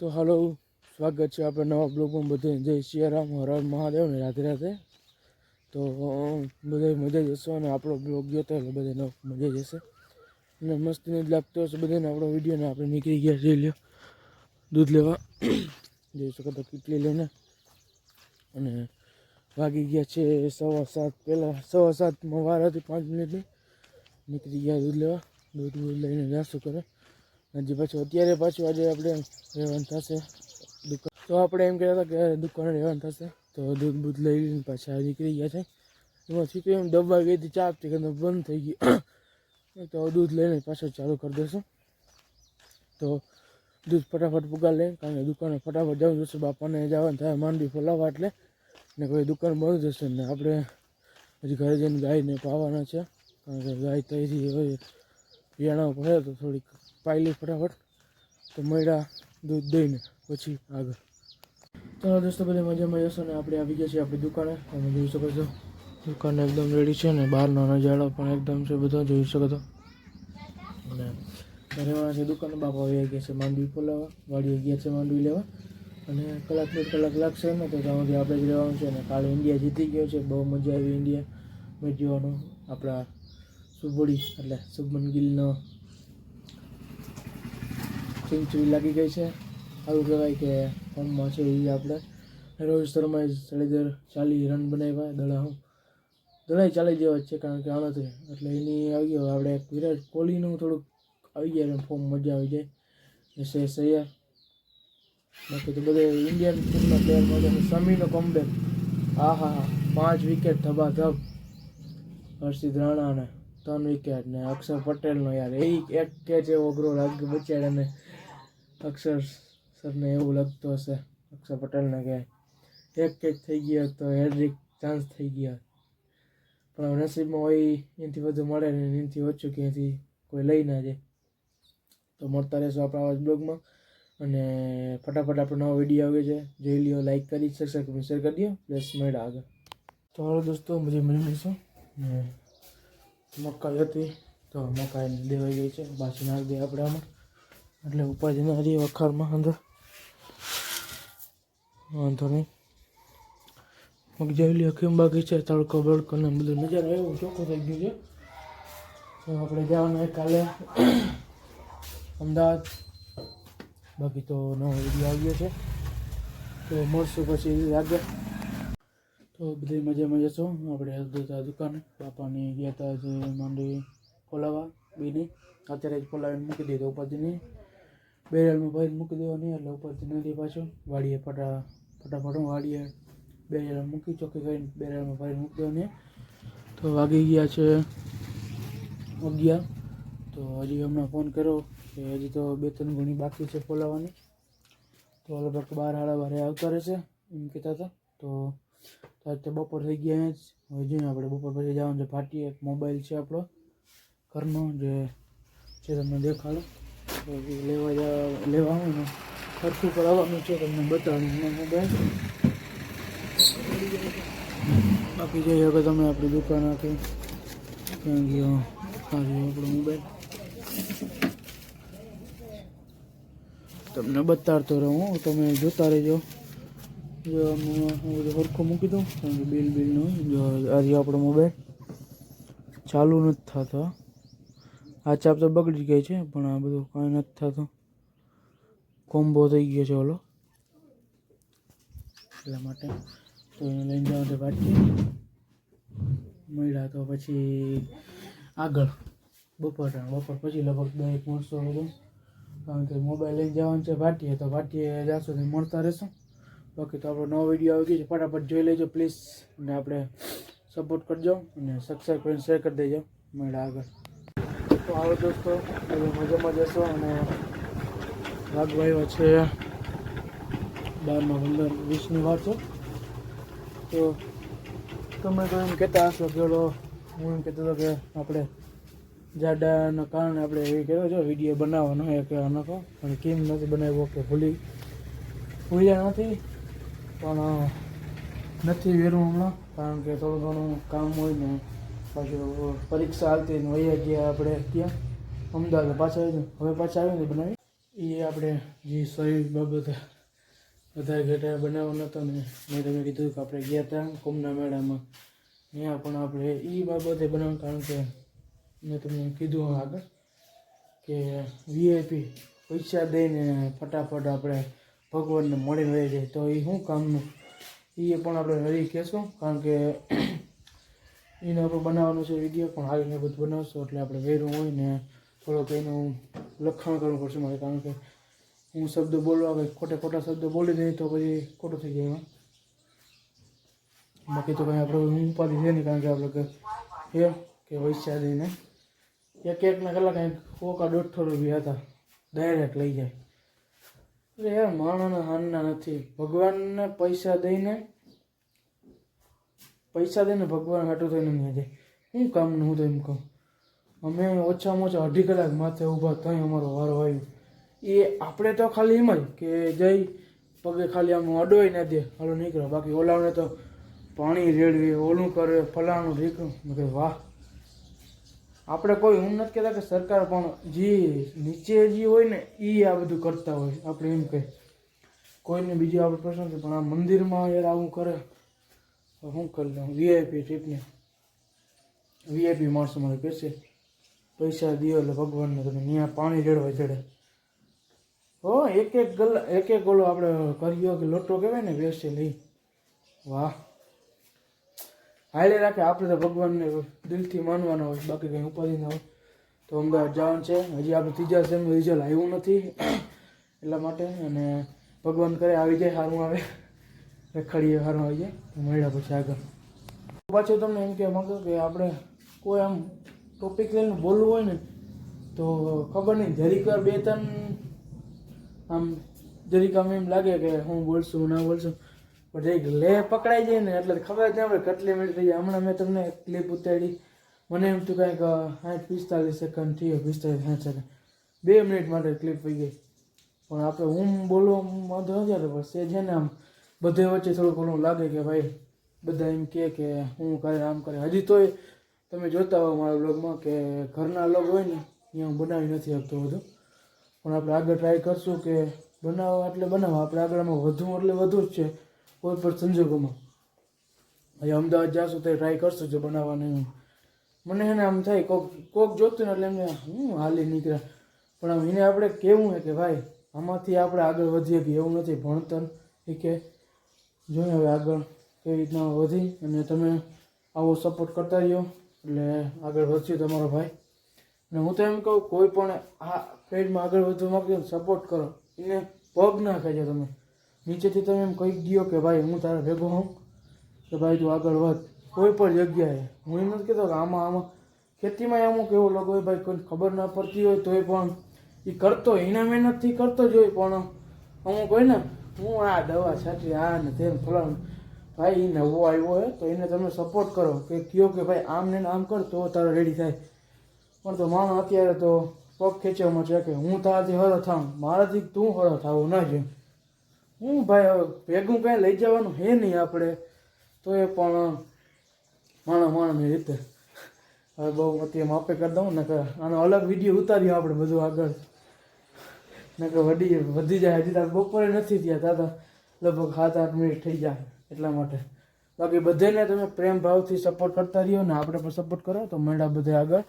તો હાલો, સ્વાગત છે આપણે નવા બ્લોગમાં બધે. જય સિયારામ હર મહાદેવ ને રાધે રાધે. તો બધા મજા જશો અને આપણો બ્લોગ જોતો એટલે બધાને મજા જશે. અને મસ્તીને જ લાગતો હશે બધાને આપણો વીડિયો ને આપણે નીકળી ગયા જઈ લ્યો, દૂધ લેવા. જઈ શકો તો કીટલી લઈને. અને વાગી ગયા છે સવા સાત પહેલાં, સવા સાતમાં વાર હતી પાંચ મિનિટની. નીકળી ગયા દૂધ લેવા. દૂધ દૂધ લઈને જાશું કરે હજી, પાછું અત્યારે પાછું આજે આપણે રહેવાનું થશે દુકાન. તો આપણે એમ કહેતા હતા કે દુકાને રહેવાનું થશે. તો દૂધ બૂધ લઈ લઈને પાછા નીકળી ગયા છે. એમાં છોકરી એમ દબા ગઈ હતી, ચા આપતી કે બંધ થઈ ગઈ. તો દૂધ લઈને પાછળ ચાલુ કરી દઈશું તો દૂધ ફટાફટ પુગા લે, કારણ કે દુકાને ફટાફટ જવું જશે. બાપાને જવાનું થાય, માંડવી ફોલાવવા એટલે. ને કોઈ દુકાન બંધ જશે ને આપણે હજી ઘરે જઈને ગાયને પાવાના છે. કારણ કે ગાય તૈયારી હોય પિયાણા પડે તો થોડીક પાયલી ફટાફટ તો મળ્યા દૂધ દઈને. પછી આગળ. ચાલો દોસ્તો, બધા મજામાં જશો ને? આપણે આવી ગયા છીએ આપણી દુકાને. તમે જોઈ શકો છો. દુકાન એકદમ રેડી છે ને? બહારનો નજારો પણ એકદમ છે, બધો જોઈ શકો છો. અને ઘરેવાળા છે દુકાને બાપા આવી ગયા છે માંડવી ફોલાવા વાડીએ ગયા છે માંડવી લેવા. અને કલાક દોઢ કલાક લાગશે ને તો ત્યાં સુધી આપણે જ રહેવાનું છે અને કાલે ઇન્ડિયા જીતી ગયો છે, બહુ મજા આવી ઇન્ડિયા. મેચ જોવાનું આપણા સુબોડી, એટલે શુભમન ગિલનો સેન્ચુરી લાગી ગઈ છે. આવું કહેવાય કે ફોર્મમાં છે એ આપણે. રોહિત શર્માએ સળીદર ચાલી રન બનાવ્યા દળા હું દડાઈ ચાલી જેવા છે કારણ કે આનાથી. એટલે એની આવી ગયો. આપણે વિરાટ કોહલીનું થોડુંક આવી જાય ફોર્મ મજા આવી જાય. એસે સૈયર બાકી તો બધે ઇન્ડિયન ટીમના પ્લેયર મળે સમીનો કમબેક હા હા હા. પાંચ વિકેટ ધબા ધબ હર્ષિત રાણાને ત્રણ વિકેટ ને અક્ષર પટેલનો યાર. એ એક કેચ એવો અઘરો બચ્યા બચાડાને અક્ષર સરને એવું લાગતું હશે. અક્ષર પટેલને કે એક કેચ થઈ ગયો તો હેડ્રિક ચાન્સ થઈ ગયા. પણ નસીબમાં હોય એનાથી વધુ મળે ને એનાથી ઓછું કે એથી કોઈ લઈ ના જાય. તો મળતા રહેશો આપણા આવા બ્લોગમાં. અને ફટાફટ આપણો નવો વીડિયો આવે છે. જોઈ લ્યો લાઈક કરી સબસ્ક્રાઈબ શેર કરી દો પ્લસ મળ્યા આગળ. તો હાલો દોસ્તો, મજા મળી મળીશું. મકાઈ હતી, તો મકાઈ દેવાઈ ગઈ છે. બાસી નાખી દઈએ આપણે આમાં. એટલે ઉપાધિને રહી વખારમાં અંદર. વાંધો નહીં. મગજાવેલી હકીમ છે તડકો બળકો ને બધું નજારો એવો ચોખ્ખો થઈ ગયું છે. આપણે જવાના કાલે અમદાવાદ. બાકી તો નવો વીડિયો આવ્યો છે. તો મળશું પછી લાગે તો બધી મજા મજા છો આપણે હતા દુકાને. બાપાની ગયા હતા જે માંડવી ખોલાવા બીની. અત્યારે જ ખોલાવીને મૂકી દીધો ઉપરથી નહીં બેરેલમાં ભાઈ મૂકી દેવાની એટલે ઉપરથી નથી પાછો વાડીએ ફટા, ફટાફટ વાડીએ બેરેલ મૂકી ચોખ્ખી કરીને બેરેલમાં ભાઈ મૂકી દેવાની તો વાગી ગયા છે અગિયાર. તો હજી હમણાં ફોન કર્યો કે હજી તો બે ત્રણ ઘણી બાકી છે ખોલાવવાની તો લગભગ બાર સાડા બારે આવતા રહેશે એમ કહેતા હતા. તો તો અત્યારે બપોર થઈ ગયા જ હવે જોઈએ આપણે બપોર પછી જવાનું છે પાર્ટી એક મોબાઈલ છે આપણો ઘરનો, જે છે તમને દેખાડો. તો એ લેવા જવા લેવા આવું ને ખર્ચું કરાવવાનું છે તમને બતાવવાનું મોબાઈલ બાકી જોઈએ હવે તમે આપણી દુકાન આખી ક્યાં ગયો આ રહ્યો આપણો મોબાઈલ તમને બતાડતો રહું તમે જોતા રહેજો જો બધું સરખું મૂકી દઉં. કારણ કે બિલ બિલનું જો આ રહ્યો આપણો મોબાઈલ ચાલુ નથી થતો આ ચાપ તો બગડી ગઈ છે, પણ આ બધું કાંઈ નથી થતું. કોમ્બો થઈ ગયો છે, ઓલો. એટલા માટે તો એને લઈને જવાનું છે પાછી મળ્યા તો પછી આગળ. બપોર ટાણ બપોર પછી લગભગ બે એક મળશો બધું કારણ કે મોબાઈલ લઈને જવાનું છે ભાટીએ, તો ભાટીએ જાશો તો મળતા રહેશું. બાકી તો આપણો નવો વીડિયો આવી ગયો છે, ફટાફટ જોઈ લેજો પ્લીઝ અને આપણે સપોર્ટ કરજો અને સબસ્ક્રાઈબ કરીને શેર કરી દેજો. મળ્યા આગળ. તો આવો દોસ્તો મજામાં જશો અને વાગવાયો છે, બારમાં પંદર વીસની વાર છે. તો તમે તો એમ કહેતા હશો કે હું એમ કહેતો હતો કે આપણે જાડાના કારણે આપણે એ કહેવાય છો, વીડિયો બનાવવાનો એ કે નાખો પણ કેમ નથી બનાવ્યો કે ભૂલી ભૂલ્યા નથી. પણ નથી વેરું હમણાં, કારણ કે થોડું ઘણું કામ હોય ને પાછું પરીક્ષા હાલતી વહી ગયા આપણે ત્યાં અમદાવાદ પાછા આવીને હવે પાછા આવીને બનાવી. એ આપણે જે શરીર બાબતે બધા ઘટા બનાવવાનો હતો ને, મેં તમે કીધું કે આપણે ગયા હતા કુંભના મેળામાં. ત્યાં પણ આપણે એ બાબતે બનાવવાનું, કારણ કે મેં તમને કીધું આગળ કે વીઆઈપી પૈસા દઈને ફટાફટ આપણે ભગવાનને મળીને રહી જાય. તો એ શું કામનું? એ પણ આપણે હરી કહેશું, કારણ કે એને આપણે બનાવવાનું છે વીડિયો પણ આવીને બધું બનાવશું, એટલે આપણે વેરું હોય ને થોડોક એનું લખાણ કરવું પડશે મારે, કારણ કે હું શબ્દ બોલવા કંઈ ખોટા ખોટા શબ્દો બોલી દઈએ તો પછી ખોટું થઈ જાય બાકી તો કંઈ આપણે ઉપાધિ છે નહીં, કારણ કે આપણે એ કે વૈશ્યા દઈને એક એકના કલાક કંઈક ઓકા દોઢસો રૂપિયા હતા ડાયરેક્ટ લઈ જાય. એટલે યાર માણસના હાનના નથી. ભગવાનને પૈસા દઈને પૈસા દઈને ભગવાન હાટું થઈને નહીં જાય. શું કામનું હું તો એમ કહું. અમે ઓછામાં ઓછા અઢી કલાક માથે ઊભા થઈ અમારો વારો આવ્યો. એ આપણે તો ખાલી એમ જ કે જઈ પગે ખાલી આમ અડવાઈ ના દે. હાલો નીકળો. બાકી ઓલાને તો પાણી રેડવે, ઓલું કરે, ફલાણું ઢીકણું મેં કીધું, વાહ. આપણે કોઈ હું નથી કહેતા કે સરકાર પણ જે નીચે જે હોય ને એ આ બધું કરતા હોય. આપણે એમ કહે કોઈને બીજું આપણે પ્રશ્ન છે, પણ આ મંદિરમાં યાર આવું કરે. શું કરી લઉં? વીઆઈપી ટ્રીપની વીઆઈપી માણસો મને કહેશે, પૈસા દો એટલે ભગવાનને તમે ત્યાં પાણી રેડવા ચડે. હો, એક એક ગલા, એક એક ગોલો આપણે કર્યો કે લોટો કહેવાય ને વેસે લઈ. વાહ. હાલે રાખે, આપણે તો ભગવાનને દિલથી માનવાના હોય, બાકી કંઈ ઉપાધિ ના હોય. તો અમદાવાદ જવાનું છે. હજી આપણે ત્રીજા સેમ રિઝલ્ટ આવ્યું નથી, એટલા માટે અને ભગવાન કરે, આવી જાય, સારું આવે. રખડીએ સારું આવી જાય. તો મળ્યા પછી આગળ. પાછું તમને એમ કહેવા માગો કે આપણે કોઈ આમ ટોપિક લઈને બોલવું હોય ને, તો ખબર નહીં. જરીક બે ત્રણ આમ, જરીક આમ એમ લાગે કે હું બોલશું ના બોલશું. પણ જરીક લે પકડાઈ જાય ને, એટલે ખબર જ આપણે કેટલી મિનિટ થઈ જાય. હમણાં મેં તમને ક્લિપ ઉતારી. મને એમ થયું કાંઈક સાઠ, પિસ્તાલીસ સેકન્ડ થયો, પિસ્તાલીસ, સાઠ સેકન્ડ બે મિનિટ માટે ક્લિપ થઈ ગઈ. પણ આપણે હું બોલવા વાંધો નથી આવતો, પણ છે ને આમ. બધે વચ્ચે થોડુંક ઘણું લાગે કે ભાઈ બધા એમ કહે કે હું કરે, આમ કરે. હજી તોય તમે જોતા હો મારા બ્લોગમાં કે ઘરના લોગ હોય ને અહીંયા હું બનાવી નથી શકતો બધું. પણ આપણે આગળ ટ્રાય કરશું કે બનાવો એટલે બનાવો. આપણે આગળ આમાં વધુ એટલે વધુ જ છે કોઈ પણ સંજોગોમાં. હવે અમદાવાદ જાશું તો ટ્રાય કરશું જો બનાવવાની મને એને આમ થાય, કોક કોક જોતું ને એટલે એમને હું હાલી નીકળ્યા. પણ આમ એને આપણે કેવું છે કે ભાઈ, આમાંથી આપણે આગળ વધીએ કે એવું નથી. ભણતર એ કે જોઈએ હવે આગળ કેવી રીતના વધી અને તમે આવો સપોર્ટ કરતા રહ્યો. એટલે આગળ વધશે તમારો ભાઈ. અને હું તો એમ કહું, કોઈ પણ આ ફિલ્ડમાં આગળ વધવા માગતો સપોર્ટ કરો. એને પગ ના ખાજો તમે. નીચેથી તમે એમ કહી દો કે ભાઈ, હું તારા ભેગો હોઉં. કે ભાઈ, તું આગળ વધ. કોઈ પણ જગ્યાએ. હું એમ નથી કહેતો કે આમાં આમાં ખેતીમાં અમુક એવો લોકો હોય ભાઈ કોઈ ખબર ના પડતી હોય તોય પણ એ કરતો એના મહેનતથી કરતો જ હોય પણ અમુક હોય ને હું આ દવા છાંટી, આ ને તેમ ફલાણ. ભાઈ એને નવો આવ્યો હોય તો એને તમે સપોર્ટ કરો. કે કયો કે ભાઈ, આમ ને આમ કર, તો તારો રેડી થાય. પણ તો માણસ અત્યારે તો પગ ખેંચવામાં છે કે હું તારાથી હરો થાઉં, મારાથી તું હરો થાવું ના જોઈએ હું ભાઈ, હવે ભેગું કાંઈ લઈ જવાનું હે નહીં આપણે. તો એ પણ માણસ માણસની રીતે. હવે બહુ અત્યારે માપે કરી દઉં ને કે આનો અલગ વીડિયો ઉતાર્યો આપણે બધું આગળ. ને કે વધી વધી જાય. હજી તાર બપોરે નથી થયા દાદા લગભગ સાત આઠ મિનિટ થઈ જાય એટલા માટે. બાકી બધાને તમે પ્રેમ ભાવથી સપોર્ટ કરતા રહ્યો ને આપણે પણ સપોર્ટ કરો, તો મેળા બધે આગળ.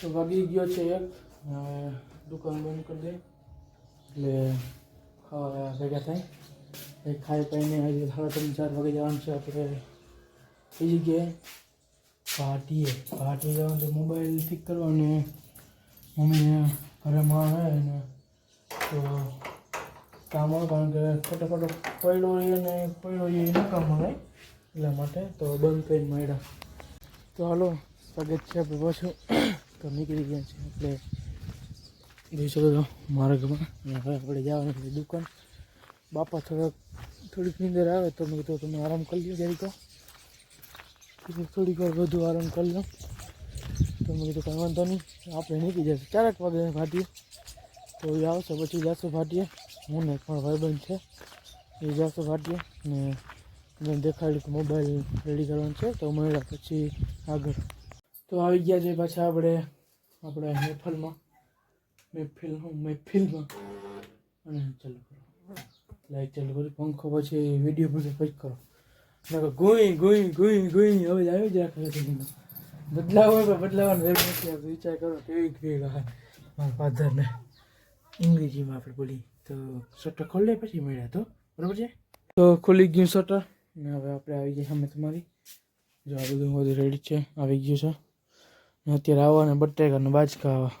તો વાગી ગયો છે એક દુકાન બંધ કરી દે. એટલે ખાવા ભેગા થાય. એ ખાઈ પાઈને હજી સાડા ત્રણ, ચાર વાગે જવાનું છે આપણે એ જગ્યાએ. પાર્ટીએ પાર્ટી જવાનું તો મોબાઈલ ઠીક કરવાનો મમ્મીને ઘરે માં આવે ને તો કામ કારણ કે ખોટો ખોટો પડ્યો અને ને પડ્યો એ ન કામ આવે એટલા માટે તો બંધ કરીને મળ્યા તો હાલો, સ્વાગત છે આપણે પાછું. તો નીકળી ગયા છે એટલે જોઈ શકો છો માર્ગમાં. હવે આપણે જવાનું છે દુકાન. બાપા થોડાક, થોડીક નીંદર આવે તો મેં કીધું તમે આરામ કરી લો જરીક કીધું થોડીક વાર વધુ આરામ કરી લો. તો મેં કીધું કંઈ વાંધો નહીં, આપણે નીકળી જશે. ચારેક વાગે ફાટીએ તો એ આવશે, પછી જાશું ફાટીએ હું ને પણ ભાઈબંધ છે. એ જાશું ફાટીએ ને મેં દેખાડ્યું કે મોબાઈલ રેડી કરવાનું છે, તો મળ્યા પછી આગળ. તો આવી ગયા છે પાછા આપણે આપણે મહેફલમાં. મહેફિલ, હું મહેફિલમાં. અને ચાલુ કરો. લાઈટ ચાલુ કરી, પંખો પછી વીડિયો બધું પછી કરો. નકર ગુઈ ગુઈ ગુઈ ગુઈ, હવે આવી જ રાખે છે એનો. બદલાવ હોય પણ બદલાવાનો જરૂર નથી આવતો. વિચાર કરો કેવી ભેગા હોય મારા ફાધરને અંગ્રેજીમાં આપણે બોલી. તો શટર ખોલે પછી મળ્યા તો. બરાબર છે? તો ખુલી ગયું શટર. ને હવે આપણે આવી ગઈ સામે તમારી. જો આ બધું બધું રેડી છે. આવી ગયું છે. ને અત્યારે આવવાને ને બાજકા આવા.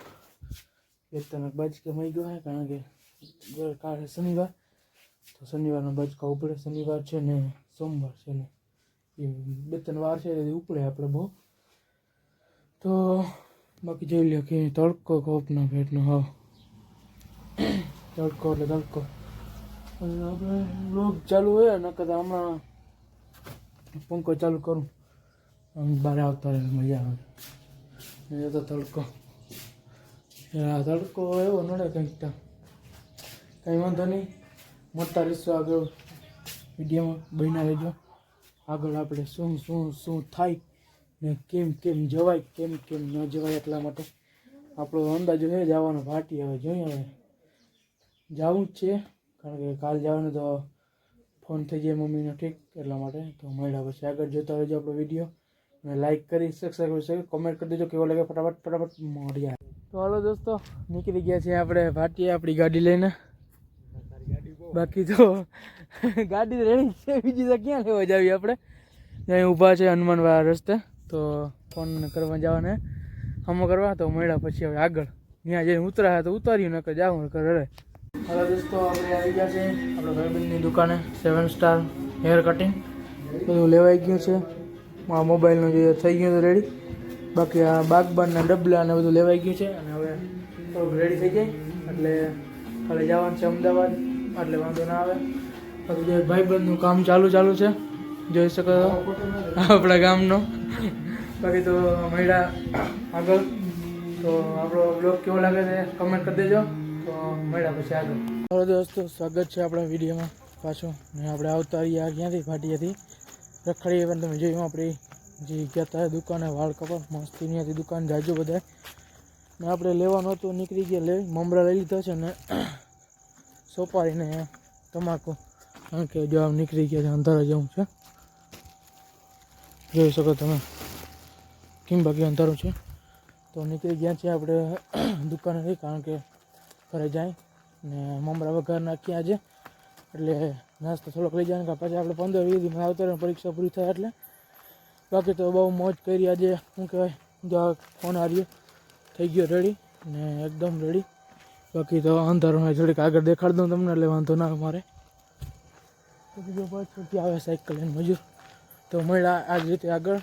ત્રણ બાજકા મળી ગયો હે કારણ કે કાલે શનિવાર. તો શનિવારનો બાજકા ઉપડે. શનિવાર છે ને સોમવાર છે ને એ બે ત્રણ વાર છે એટલે ઉપડે આપણે બહુ. તો બાકી જોઈ લે કે તડકો કોપનો ભેટનો હાવ. તડકો એટલે તડકો આપણે લોક ચાલુ હોય નકર કદાચ હમણાં પંખો ચાલુ કરું. આમ બહાર આવતા રહે મજા આવે. એ તો તડકો. આ તડકો એવો નડે કંઈક તો કંઈ વાંધો નહીં. મોટા રહીશું આગળ વિડીયોમાં. બન્યા રહેજો. આગળ આપણે શું શું શું થાય ને કેમ કેમ જવાય, કેમ કેમ ન જવાય એટલા માટે આપણો અંદાજો છે જવાનો, ભાટી હવે જોઈએ હવે. જવું જ છે. કારણ કે કાલ જવાનું તો ફોન થઈ જાય મમ્મીનો ઠીક એટલા માટે. તો મળ્યા પછી આગળ જોતા રહેજો આપણો વીડિયો અને લાઈક કરી સબસ્ક્રાઈબ કરી કમેન્ટ કરી દેજો. કેવો લાગે ફટાફટ ફટાફટ, મળ્યા. તો હાલો દોસ્તો, નીકળી ગયા છે આપણે ભાટીએ આપણી ગાડી લઈને. બાકી તો ગાડી રેડી છે. બીજી તો ક્યાં લેવા જાવી આપણે? ત્યાં ઊભા છે હનુમાનવાળા રસ્તે. તો ફોન કરવા જવાને હમો કરવા, તો મળ્યા પછી હવે આગળ. ત્યાં જઈને ઉતરાયા તો ઉતાર્યું, નકર જાવ નકર રહે હવે દોસ્તો, આપણે આવી ગયા છે આપણે ભાઈબંધની દુકાને સેવન સ્ટાર હેર કટિંગ બધું લેવાઈ ગયું છે. આ મોબાઈલનું જે થઈ ગયું હતું રેડી બાકી આ બાગબાનના ડબલા અને બધું લેવાઈ ગયું છે. અને હવે થોડુંક રેડી થઈ જાય એટલે કાલે જવાનું છે અમદાવાદ, એટલે વાંધો ના આવે. બાકી જે ભાઈબંધનું કામ ચાલુ ચાલુ છે. જોઈ શકો આપણા ગામનો. બાકી તો મળ્યા આગળ. તો આપણો બ્લોગ કેવો લાગે છે? કમેન્ટ કરી દેજો. તો મળ્યા દોસ્તો, સ્વાગત છે આપણા વિડીયોમાં પાછું. ને આપણે આવતા રહ્યા ક્યાંથી ફાટીયાથી રખડીએ પણ તમે જોયું, આપણી જે ગયા હતા દુકાને, વાળ કપા, મસ્તી ત્યાંથી દુકાન, જાજો બધા ને આપણે લેવાનું હતું, નીકળી ગયા લે મમરા લઈ લીધા છે ને સોપારીને તમાકુ. કારણ કે જો આમ નીકળી ગયા છે, અંધારા જવું છે. જોઈ શકો તમે કેમ બાકી અંધારું છે. તો નીકળી ગયા છે આપણે દુકાને કારણ કે ઘરે જાય ને મમરા વઘાર નાખ્યા આજે. એટલે નાસ્તો થોડોક લઈ જાય પછી આપણે પંદર વીસ દિવસ આવતા પરીક્ષા પૂરી થાય એટલે. બાકી તો બહુ મોજ કરી આજે, શું કહેવાય, જો ફોન હાર્યો, થઈ ગયો રેડી ને એકદમ રેડી બાકી તો અંધારું થોડીક આગળ દેખાડ દઉં તમને, એટલે વાંધો ના મારે. બીજો પાછળથી આવે સાયકલ લઈને મજૂર. તો મળ્યા આ જ રીતે આગળ.